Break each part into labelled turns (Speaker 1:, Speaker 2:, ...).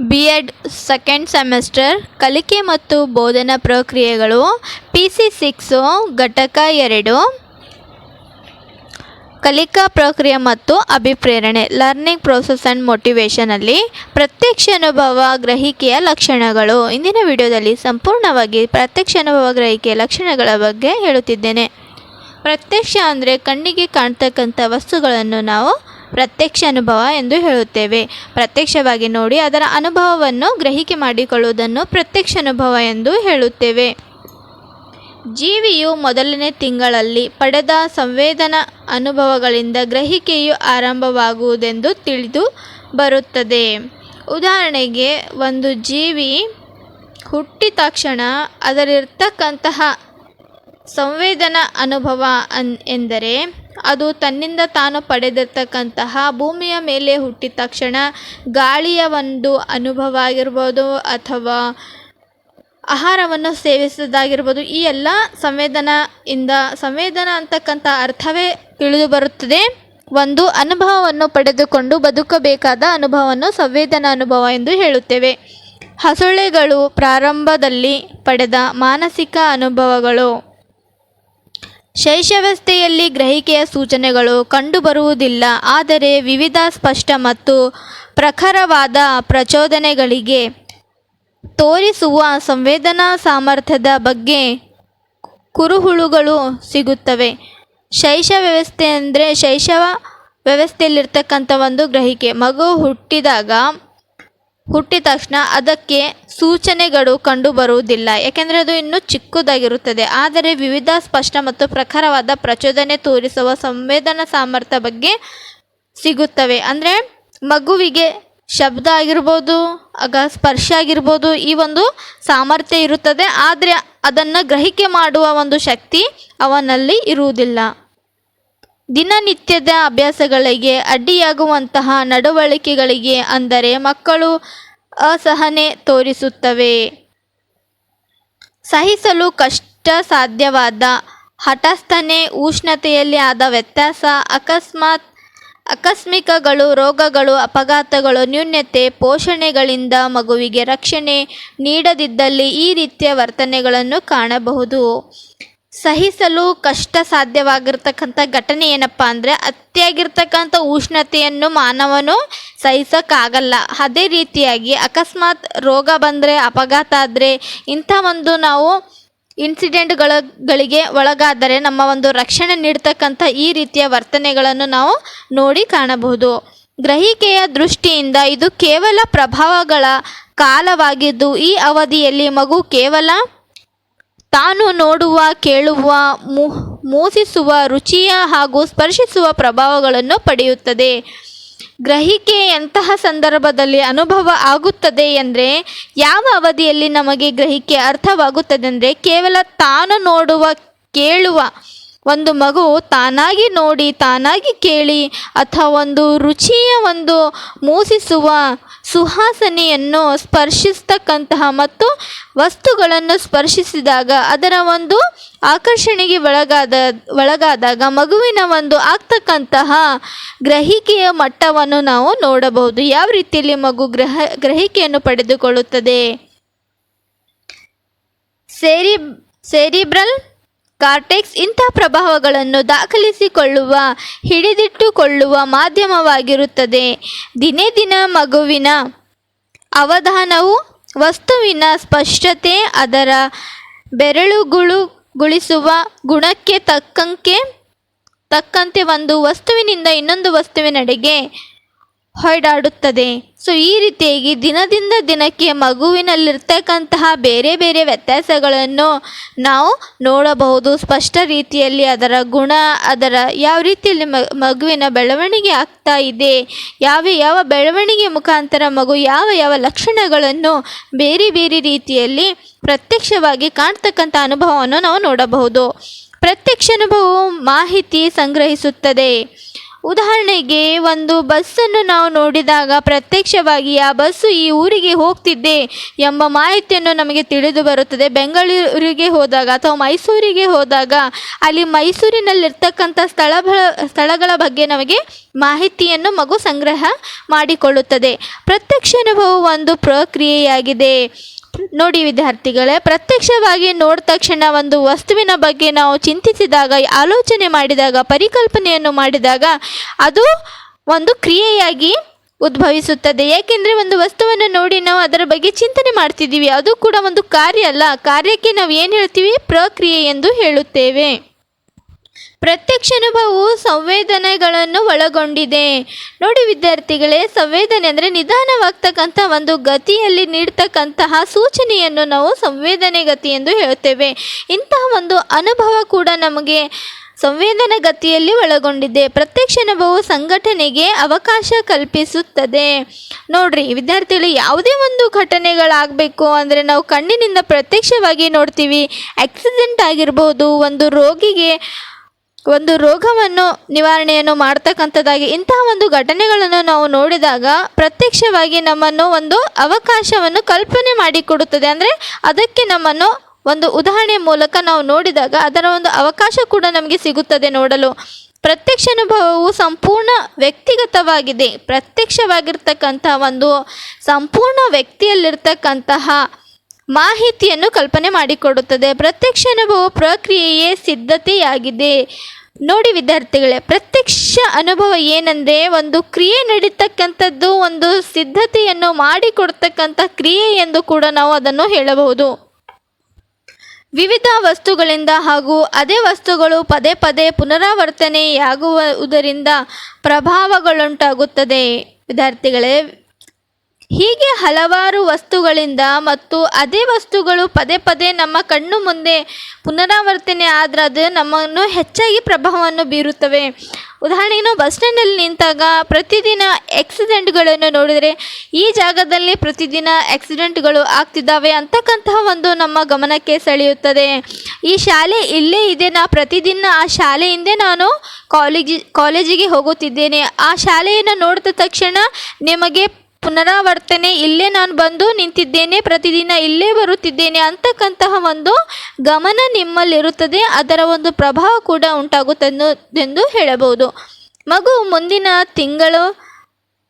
Speaker 1: B Ed second semester ಕಲಿಕೆ ಮತ್ತು ಬೋಧನಾ ಪ್ರಕ್ರಿಯೆಗಳು ಪಿ ಸಿ ಸಿಕ್ಸು ಘಟಕ ಎರಡು, ಕಲಿಕಾ ಪ್ರಕ್ರಿಯೆ ಮತ್ತು ಅಭಿಪ್ರೇರಣೆ ಲರ್ನಿಂಗ್ ಪ್ರೋಸೆಸ್ ಆ್ಯಂಡ್ ಮೋಟಿವೇಶನಲ್ಲಿ ಪ್ರತ್ಯಕ್ಷ ಅನುಭವ ಗ್ರಹಿಕೆಯ ಲಕ್ಷಣಗಳು. ಇಂದಿನ ವಿಡಿಯೋದಲ್ಲಿ ಸಂಪೂರ್ಣವಾಗಿ ಪ್ರತ್ಯಕ್ಷ ಅನುಭವ ಗ್ರಹಿಕೆಯ ಲಕ್ಷಣಗಳ ಬಗ್ಗೆ ಹೇಳುತ್ತಿದ್ದೇನೆ. ಪ್ರತ್ಯಕ್ಷ ಅಂದರೆ ಕಣ್ಣಿಗೆ ಕಾಣ್ತಕ್ಕಂಥ ವಸ್ತುಗಳನ್ನು ನಾವು ಪ್ರತ್ಯಕ್ಷ ಅನುಭವ ಎಂದು ಹೇಳುತ್ತೇವೆ. ಪ್ರತ್ಯಕ್ಷವಾಗಿ ನೋಡಿ ಅದರ ಅನುಭವವನ್ನು ಗ್ರಹಿಕೆ ಮಾಡಿಕೊಳ್ಳುವುದನ್ನು ಪ್ರತ್ಯಕ್ಷ ಅನುಭವ ಎಂದು ಹೇಳುತ್ತೇವೆ. ಜೀವಿಯು ಮೊದಲನೇ ತಿಂಗಳಲ್ಲಿ ಪಡೆದ ಸಂವೇದನಾ ಅನುಭವಗಳಿಂದ ಗ್ರಹಿಕೆಯು ಆರಂಭವಾಗುವುದೆಂದು ತಿಳಿದು ಬರುತ್ತದೆ. ಉದಾಹರಣೆಗೆ, ಒಂದು ಜೀವಿ ಹುಟ್ಟಿದ ತಕ್ಷಣ ಅದರಿರ್ತಕ್ಕಂತಹ ಸಂವೇದನಾ ಅನುಭವ ಅನ್, ಎಂದರೆ ಅದು ತನ್ನಿಂದ ತಾನು ಪಡೆದಿರ್ತಕ್ಕಂತಹ ಭೂಮಿಯ ಮೇಲೆ ಹುಟ್ಟಿದ ತಕ್ಷಣ ಗಾಳಿಯ ಒಂದು ಅನುಭವ ಆಗಿರ್ಬೋದು ಅಥವಾ ಆಹಾರವನ್ನು ಸೇವಿಸೋದಾಗಿರ್ಬೋದು, ಈ ಎಲ್ಲ ಸಂವೇದನಾ ಇಂದ ಸಂವೇದನಾ ಅಂತಕ್ಕಂಥ ಅರ್ಥವೇ ತಿಳಿದು ಬರುತ್ತದೆ. ಒಂದು ಅನುಭವವನ್ನು ಪಡೆದುಕೊಂಡು ಬದುಕಬೇಕಾದ ಅನುಭವವನ್ನು ಸಂವೇದನಾ ಅನುಭವ ಎಂದು ಹೇಳುತ್ತೇವೆ. ಹಸುಳೆಗಳು ಪ್ರಾರಂಭದಲ್ಲಿ ಪಡೆದ ಮಾನಸಿಕ ಅನುಭವಗಳು. ಶೈಶವಾವಸ್ಥೆಯಲ್ಲಿ ಗ್ರಹಿಕೆಯ ಸೂಚನೆಗಳು ಕಂಡುಬರುವುದಿಲ್ಲ. ಆದರೆ ವಿವಿಧ ಸ್ಪಷ್ಟ ಮತ್ತು ಪ್ರಖರವಾದ ಪ್ರಚೋದನೆಗಳಿಗೆ ತೋರಿಸುವ ಸಂವೇದನಾ ಸಾಮರ್ಥ್ಯದ ಬಗ್ಗೆ ಕುರುಹುಳುಗಳು ಸಿಗುತ್ತವೆ. ಶೈಶ ವ್ಯವಸ್ಥೆ ಅಂದರೆ ಶೈಶವ ವ್ಯವಸ್ಥೆಯಲ್ಲಿರ್ತಕ್ಕಂಥ ಒಂದು ಗ್ರಹಿಕೆ. ಮಗು ಹುಟ್ಟಿದಾಗ ಹುಟ್ಟಿದ ತಕ್ಷಣ ಅದಕ್ಕೆ ಸೂಚನೆಗಳು ಕಂಡುಬರುವುದಿಲ್ಲ ಯಾಕೆಂದರೆ ಅದು ಇನ್ನೂ ಚಿಕ್ಕದಾಗಿರುತ್ತದೆ. ಆದರೆ ವಿವಿಧ ಸ್ಪಷ್ಟ ಮತ್ತು ಪ್ರಖರವಾದ ಪ್ರಚೋದನೆ ತೋರಿಸುವ ಸಂವೇದನಾ ಸಾಮರ್ಥ್ಯ ಬಗ್ಗೆ ಸಿಗುತ್ತವೆ. ಅಂದರೆ ಮಗುವಿಗೆ ಶಬ್ದ ಆಗಿರ್ಬೋದು, ಆಗ ಸ್ಪರ್ಶ ಆಗಿರ್ಬೋದು ಈ ಒಂದು ಸಾಮರ್ಥ್ಯ ಇರುತ್ತದೆ. ಆದರೆ ಅದನ್ನು ಗ್ರಹಿಕೆ ಮಾಡುವ ಒಂದು ಶಕ್ತಿ ಅವನಲ್ಲಿ ಇರುವುದಿಲ್ಲ. ದಿನನಿತ್ಯದ ಅಭ್ಯಾಸಗಳಿಗೆ ಅಡ್ಡಿಯಾಗುವಂತಹ ನಡವಳಿಕೆಗಳಿಗೆ ಅಂದರೆ ಮಕ್ಕಳು ಅಸಹನೆ ತೋರಿಸುತ್ತವೆ. ಸಹಿಸಲು ಕಷ್ಟ ಸಾಧ್ಯವಾದ ಹಠಸ್ಥನೆ, ಉಷ್ಣತೆಯಲ್ಲಿ ಆದ ವ್ಯತ್ಯಾಸ, ಅಕಸ್ಮಾತ್, ಆಕಸ್ಮಿಕಗಳು, ರೋಗಗಳು, ಅಪಘಾತಗಳು ನ್ಯೂನ್ಯತೆ ಪೋಷಣೆಗಳಿಂದ ಮಗುವಿಗೆ ರಕ್ಷಣೆ ನೀಡದಿದ್ದಲ್ಲಿ ಈ ರೀತಿಯ ವರ್ತನೆಗಳನ್ನು ಕಾಣಬಹುದು. ಸಹಿಸಲು ಕಷ್ಟ ಸಾಧ್ಯವಾಗಿರ್ತಕ್ಕಂಥ ಘಟನೆ ಏನಪ್ಪ ಅಂದರೆ ಅತಿಯಾಗಿರ್ತಕ್ಕಂಥ ಉಷ್ಣತೆಯನ್ನು ಮಾನವನು ಸಹಿಸೋಕ್ಕಾಗಲ್ಲ. ಅದೇ ರೀತಿಯಾಗಿ ಅಕಸ್ಮಾತ್ ರೋಗ ಬಂದರೆ, ಅಪಘಾತ ಆದರೆ, ಇಂಥ ಒಂದು ನಾವು ಇನ್ಸಿಡೆಂಟ್ಗಳ ಗಳಿಗೆ ಒಳಗಾದರೆ ನಮ್ಮ ಒಂದು ರಕ್ಷಣೆ ನೀಡ್ತಕ್ಕಂಥ ಈ ರೀತಿಯ ವರ್ತನೆಗಳನ್ನು ನಾವು ನೋಡಿ ಕಾಣಬಹುದು. ಗ್ರಹಿಕೆಯ ದೃಷ್ಟಿಯಿಂದ ಇದು ಕೇವಲ ಪ್ರಭಾವಗಳ ಕಾಲವಾಗಿದ್ದು, ಈ ಅವಧಿಯಲ್ಲಿ ಮಗು ಕೇವಲ ತಾನು ನೋಡುವ, ಕೇಳುವ ಮೂಸಿಸುವ ರುಚಿಯ ಹಾಗೂ ಸ್ಪರ್ಶಿಸುವ ಪ್ರಭಾವಗಳನ್ನು ಪಡೆಯುತ್ತದೆ. ಗ್ರಹಿಕೆ ಎಂತಹ ಸಂದರ್ಭದಲ್ಲಿ ಅನುಭವ ಆಗುತ್ತದೆ ಎಂದರೆ, ಯಾವ ಅವಧಿಯಲ್ಲಿ ನಮಗೆ ಗ್ರಹಿಕೆ ಅರ್ಥವಾಗುತ್ತದೆ ಅಂದರೆ ಕೇವಲ ತಾನು ನೋಡುವ, ಕೇಳುವ ಒಂದು ಮಗು ತಾನಾಗಿ ನೋಡಿ, ತಾನಾಗಿ ಕೇಳಿ, ಅಥವಾ ಒಂದು ರುಚಿಯ ಒಂದು ಮೂಸಿಸುವ ಸುಹಾಸನೆಯನ್ನು ಸ್ಪರ್ಶಿಸ್ತಕ್ಕಂತಹ ಮತ್ತು ವಸ್ತುಗಳನ್ನು ಸ್ಪರ್ಶಿಸಿದಾಗ, ಅದರ ಒಂದು ಆಕರ್ಷಣೆಗೆ ಒಳಗಾದ, ಒಳಗಾದಾಗ ಮಗುವಿನ ಒಂದು ಆಗ್ತಕ್ಕಂತಹ ಗ್ರಹಿಕೆಯ ಮಟ್ಟವನ್ನು ನಾವು ನೋಡಬಹುದು. ಯಾವ ರೀತಿಯಲ್ಲಿ ಮಗು ಗ್ರಹ, ಗ್ರಹಿಕೆಯನ್ನು ಪಡೆದುಕೊಳ್ಳುತ್ತದೆ? ಸೇರಿ ಸೇರಿಬ್ರಲ್ ಕಾರ್ಟೆಕ್ಸ್ ಇಂಥ ಪ್ರಭಾವಗಳನ್ನು ದಾಖಲಿಸಿಕೊಳ್ಳುವ, ಹಿಡಿದಿಟ್ಟುಕೊಳ್ಳುವ ಮಾಧ್ಯಮವಾಗಿರುತ್ತದೆ. ದಿನೇ ದಿನ ಮಗುವಿನ ಅವಧಾನವು, ವಸ್ತುವಿನ ಸ್ಪಷ್ಟತೆ, ಅದರ ಬೆರಳುಗುಳುಗೊಳಿಸುವ ಗುಣಕ್ಕೆ ತಕ್ಕಂತೆ ತಕ್ಕಂತೆ ಒಂದು ವಸ್ತುವಿನಿಂದ ಇನ್ನೊಂದು ವಸ್ತುವಿನೆಡೆಗೆ ಹೊಯ್ದಾಡುತ್ತದೆ ಸೊ, ಈ ರೀತಿಯಾಗಿ ದಿನದಿಂದ ದಿನಕ್ಕೆ ಮಗುವಿನಲ್ಲಿರ್ತಕ್ಕಂತಹ ಬೇರೆ ಬೇರೆ ವ್ಯತ್ಯಾಸಗಳನ್ನು ನಾವು ನೋಡಬಹುದು. ಸ್ಪಷ್ಟ ರೀತಿಯಲ್ಲಿ ಅದರ ಗುಣ, ಅದರ ಯಾವ ರೀತಿಯಲ್ಲಿ ಮಗುವಿನ ಬೆಳವಣಿಗೆ ಆಗ್ತಾ ಇದೆ, ಯಾವ ಯಾವ ಬೆಳವಣಿಗೆ ಮುಖಾಂತರ ಮಗು ಯಾವ ಯಾವ ಲಕ್ಷಣಗಳನ್ನು ಬೇರೆ ಬೇರೆ ರೀತಿಯಲ್ಲಿ ಪ್ರತ್ಯಕ್ಷವಾಗಿ ಕಾಣ್ತಕ್ಕಂಥ ಅನುಭವವನ್ನು ನಾವು ನೋಡಬಹುದು. ಪ್ರತ್ಯಕ್ಷ ಅನುಭವವು ಮಾಹಿತಿ ಸಂಗ್ರಹಿಸುತ್ತದೆ. ಉದಾಹರಣೆಗೆ, ಒಂದು ಬಸ್ಸನ್ನು ನಾವು ನೋಡಿದಾಗ ಪ್ರತ್ಯಕ್ಷವಾಗಿ ಆ ಬಸ್ಸು ಈ ಊರಿಗೆ ಹೋಗ್ತಿದ್ದೆ ಎಂಬ ಮಾಹಿತಿಯನ್ನು ನಮಗೆ ತಿಳಿದು ಬರುತ್ತದೆ. ಬೆಂಗಳೂರಿಗೆ ಹೋದಾಗ ಅಥವಾ ಮೈಸೂರಿಗೆ ಹೋದಾಗ ಅಲ್ಲಿ ಮೈಸೂರಿನಲ್ಲಿರ್ತಕ್ಕಂಥ ಸ್ಥಳ ಸ್ಥಳಗಳ ಬಗ್ಗೆ ನಮಗೆ ಮಾಹಿತಿಯನ್ನು ಮಗು ಸಂಗ್ರಹ ಮಾಡಿಕೊಳ್ಳುತ್ತದೆ. ಪ್ರತ್ಯಕ್ಷ ಅನುಭವ ಒಂದು ಪ್ರಕ್ರಿಯೆಯಾಗಿದೆ. ನೋಡಿ ವಿದ್ಯಾರ್ಥಿಗಳೇ, ಪ್ರತ್ಯಕ್ಷವಾಗಿ ನೋಡಿದ ತಕ್ಷಣ ಒಂದು ವಸ್ತುವಿನ ಬಗ್ಗೆ ನಾವು ಚಿಂತಿಸಿದಾಗ, ಆಲೋಚನೆ ಮಾಡಿದಾಗ, ಪರಿಕಲ್ಪನೆಯನ್ನು ಮಾಡಿದಾಗ ಅದು ಒಂದು ಕ್ರಿಯೆಯಾಗಿ ಉದ್ಭವಿಸುತ್ತದೆ. ಏಕೆಂದರೆ ಒಂದು ವಸ್ತುವನ್ನು ನೋಡಿ ನಾವು ಅದರ ಬಗ್ಗೆ ಚಿಂತನೆ ಮಾಡ್ತಿದ್ದೀವಿ. ಅದು ಕೂಡ ಒಂದು ಕಾರ್ಯ ಅಲ್ಲ. ಕಾರ್ಯಕ್ಕೆ ನಾವು ಏನು ಹೇಳ್ತೀವಿ? ಪ್ರಕ್ರಿಯೆ ಎಂದು ಹೇಳುತ್ತೇವೆ. ಪ್ರತ್ಯಕ್ಷ ಅನುಭವವು ಸಂವೇದನೆಗಳನ್ನು ಒಳಗೊಂಡಿದೆ. ನೋಡಿ ವಿದ್ಯಾರ್ಥಿಗಳೇ, ಸಂವೇದನೆ ಅಂದರೆ ನಿಧಾನವಾಗ್ತಕ್ಕಂಥ ಒಂದು ಗತಿಯಲ್ಲಿ ನೀಡ್ತಕ್ಕಂತಹ ಸೂಚನೆಯನ್ನು ನಾವು ಸಂವೇದನೆ ಗತಿ ಎಂದು ಹೇಳುತ್ತೇವೆ ಇಂತಹ ಒಂದು ಅನುಭವ ಕೂಡ ನಮಗೆ ಸಂವೇದನ ಗತಿಯಲ್ಲಿ ಒಳಗೊಂಡಿದೆ. ಪ್ರತ್ಯಕ್ಷ ಅನುಭವವು ಸಂಘಟನೆಗೆ ಅವಕಾಶ ಕಲ್ಪಿಸುತ್ತದೆ. ನೋಡ್ರಿ, ವಿದ್ಯಾರ್ಥಿಗಳು ಯಾವುದೇ ಒಂದು ಘಟನೆಗಳಾಗಬೇಕು ಅಂದರೆ ನಾವು ಕಣ್ಣಿನಿಂದ ಪ್ರತ್ಯಕ್ಷವಾಗಿ ನೋಡ್ತೀವಿ. ಆಕ್ಸಿಡೆಂಟ್ ಆಗಿರ್ಬೋದು, ಒಂದು ರೋಗಿಗೆ ಒಂದು ರೋಗವನ್ನು ನಿವಾರಣೆಯನ್ನು ಮಾಡ್ತಕ್ಕಂಥದ್ದಾಗಿ ಇಂತಹ ಒಂದು ಘಟನೆಗಳನ್ನು ನಾವು ನೋಡಿದಾಗ ಪ್ರತ್ಯಕ್ಷವಾಗಿ ನಮ್ಮನ್ನು ಒಂದು ಅವಕಾಶವನ್ನು ಕಲ್ಪನೆ ಮಾಡಿಕೊಡುತ್ತದೆ. ಅಂದರೆ ಅದಕ್ಕೆ ನಮ್ಮನ್ನು ಒಂದು ಉದಾಹರಣೆ ಮೂಲಕ ನಾವು ನೋಡಿದಾಗ ಅದರ ಒಂದು ಅವಕಾಶ ಕೂಡ ನಮಗೆ ಸಿಗುತ್ತದೆ ನೋಡಲು. ಪ್ರತ್ಯಕ್ಷ ಅನುಭವವು ಸಂಪೂರ್ಣ ವ್ಯಕ್ತಿಗತವಾಗಿದೆ. ಪ್ರತ್ಯಕ್ಷವಾಗಿರ್ತಕ್ಕಂತಹ ಒಂದು ಸಂಪೂರ್ಣ ವ್ಯಕ್ತಿಯಲ್ಲಿರ್ತಕ್ಕಂತಹ ಮಾಹಿತಿಯನ್ನು ಕಲ್ಪನೆ ಮಾಡಿಕೊಡುತ್ತದೆ. ಪ್ರತ್ಯಕ್ಷ ಅನುಭವ ಪ್ರಕ್ರಿಯೆಯೇ ಸಿದ್ಧತೆಯಾಗಿದೆ. ನೋಡಿ ವಿದ್ಯಾರ್ಥಿಗಳೇ, ಪ್ರತ್ಯಕ್ಷ ಅನುಭವ ಏನಂದರೆ ಒಂದು ಕ್ರಿಯೆ ನಡೀತಕ್ಕಂಥದ್ದು, ಒಂದು ಸಿದ್ಧತೆಯನ್ನು ಮಾಡಿಕೊಡ್ತಕ್ಕಂಥ ಕ್ರಿಯೆ ಎಂದು ಕೂಡ ನಾವು ಅದನ್ನು ಹೇಳಬಹುದು. ವಿವಿಧ ವಸ್ತುಗಳಿಂದ ಹಾಗೂ ಅದೇ ವಸ್ತುಗಳು ಪದೇ ಪದೇ ಪುನರಾವರ್ತನೆಯಾಗುವುದರಿಂದ ಪ್ರಭಾವಗಳುಂಟಾಗುತ್ತದೆ. ವಿದ್ಯಾರ್ಥಿಗಳೇ ಹೀಗೆ ಹಲವಾರು ವಸ್ತುಗಳಿಂದ ಮತ್ತು ಅದೇ ವಸ್ತುಗಳು ಪದೇ ಪದೇ ನಮ್ಮ ಕಣ್ಣು ಮುಂದೆ ಪುನರಾವರ್ತನೆ ಆದರೆ ಅದು ನಮ್ಮನ್ನು ಹೆಚ್ಚಾಗಿ ಪ್ರಭಾವವನ್ನು ಬೀರುತ್ತವೆ. ಉದಾಹರಣೆಗೆ ನಾವು ಬಸ್ ಸ್ಟ್ಯಾಂಡಲ್ಲಿ ನಿಂತಾಗ ಪ್ರತಿದಿನ ಆಕ್ಸಿಡೆಂಟ್ಗಳನ್ನು ನೋಡಿದರೆ ಈ ಜಾಗದಲ್ಲಿ ಪ್ರತಿದಿನ ಆಕ್ಸಿಡೆಂಟ್ಗಳು ಆಗ್ತಿದ್ದಾವೆ ಅಂತಕ್ಕಂತಹ ಒಂದು ನಮ್ಮ ಗಮನಕ್ಕೆ ಸೆಳೆಯುತ್ತದೆ. ಈ ಶಾಲೆ ಇಲ್ಲೇ ಇದೆ. ನಾ ಪ್ರತಿದಿನ ಆ ಶಾಲೆಯಿಂದೇ ನಾನು ಕಾಲೇಜಿ, ಕಾಲೇಜಿಗೆ ಹೋಗುತ್ತಿದ್ದೇನೆ. ಆ ಶಾಲೆಯನ್ನು ನೋಡಿದ ತಕ್ಷಣ ನಿಮಗೆ ಪುನರಾವರ್ತನೆ, ಇಲ್ಲೇ ನಾನು ಬಂದು ನಿಂತಿದ್ದೇನೆ, ಪ್ರತಿದಿನ ಇಲ್ಲೇ ಬರುತ್ತಿದ್ದೇನೆ ಅಂತಕ್ಕಂತಹ ಒಂದು ಗಮನ ನಿಮ್ಮಲ್ಲಿರುತ್ತದೆ. ಅದರ ಒಂದು ಪ್ರಭಾವ ಕೂಡ ಉಂಟಾಗುತ್ತದೆ ಎಂದು ಹೇಳಬಹುದು. ಮಗು ಮುಂದಿನ ತಿಂಗಳು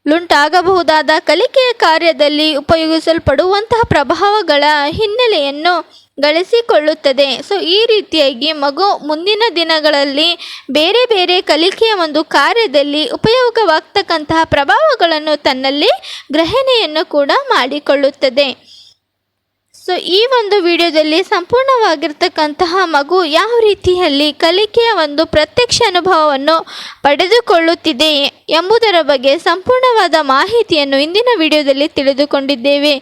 Speaker 1: ಲುಂಟಾಗಬಹುದಾದ ಕಲಿಕೆಯ ಕಾರ್ಯದಲ್ಲಿ ಉಪಯೋಗಿಸಲ್ಪಡುವಂತಹ ಪ್ರಭಾವಗಳ ಹಿನ್ನೆಲೆಯನ್ನು ಗಳಿಸಿಕೊಳ್ಳುತ್ತದೆ. ಸೊ, ಈ ರೀತಿಯಾಗಿ ಮಗು ಮುಂದಿನ ದಿನಗಳಲ್ಲಿ ಬೇರೆ ಬೇರೆ ಕಲಿಕೆಯ ಒಂದು ಕಾರ್ಯದಲ್ಲಿ ಉಪಯೋಗವಾಗ್ತಕ್ಕಂತಹ ಪ್ರಭಾವಗಳನ್ನು ತನ್ನಲ್ಲಿ ಗ್ರಹಣೆಯನ್ನು ಕೂಡ ಮಾಡಿಕೊಳ್ಳುತ್ತದೆ. ಸೊ ಈ ಒಂದು ವಿಡಿಯೋದಲ್ಲಿ ಸಂಪೂರ್ಣವಾಗಿರ್ತಕ್ಕಂತಹ ಮಗು ಯಾವ ರೀತಿಯಲ್ಲಿ ಕಲಿಕೆಯ ಒಂದು ಪ್ರತ್ಯಕ್ಷ ಅನುಭವವನ್ನು ಪಡೆದುಕೊಳ್ಳುತ್ತಿದೆ ಎಂಬುದರ ಬಗ್ಗೆ ಸಂಪೂರ್ಣವಾದ ಮಾಹಿತಿಯನ್ನು ಇಂದಿನ ವಿಡಿಯೋದಲ್ಲಿ ತಿಳಿದುಕೊಂಡಿದ್ದೇವೆ.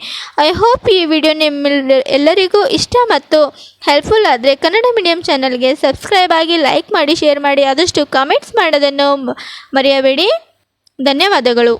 Speaker 1: ಐ ಹೋಪ್ ಈ ವಿಡಿಯೋ ನಿಮ್ಮ ಎಲ್ಲರಿಗೂ ಇಷ್ಟ ಮತ್ತು ಹೆಲ್ಪ್ಫುಲ್ ಆದರೆ ಕನ್ನಡ ಮೀಡಿಯಂ ಚಾನಲ್ಗೆ ಸಬ್ಸ್ಕ್ರೈಬ್ ಆಗಿ ಲೈಕ್ ಮಾಡಿ ಶೇರ್ ಮಾಡಿ, ಆದಷ್ಟು ಕಾಮೆಂಟ್ಸ್ ಮಾಡೋದನ್ನು ಮರೆಯಬೇಡಿ. ಧನ್ಯವಾದಗಳು.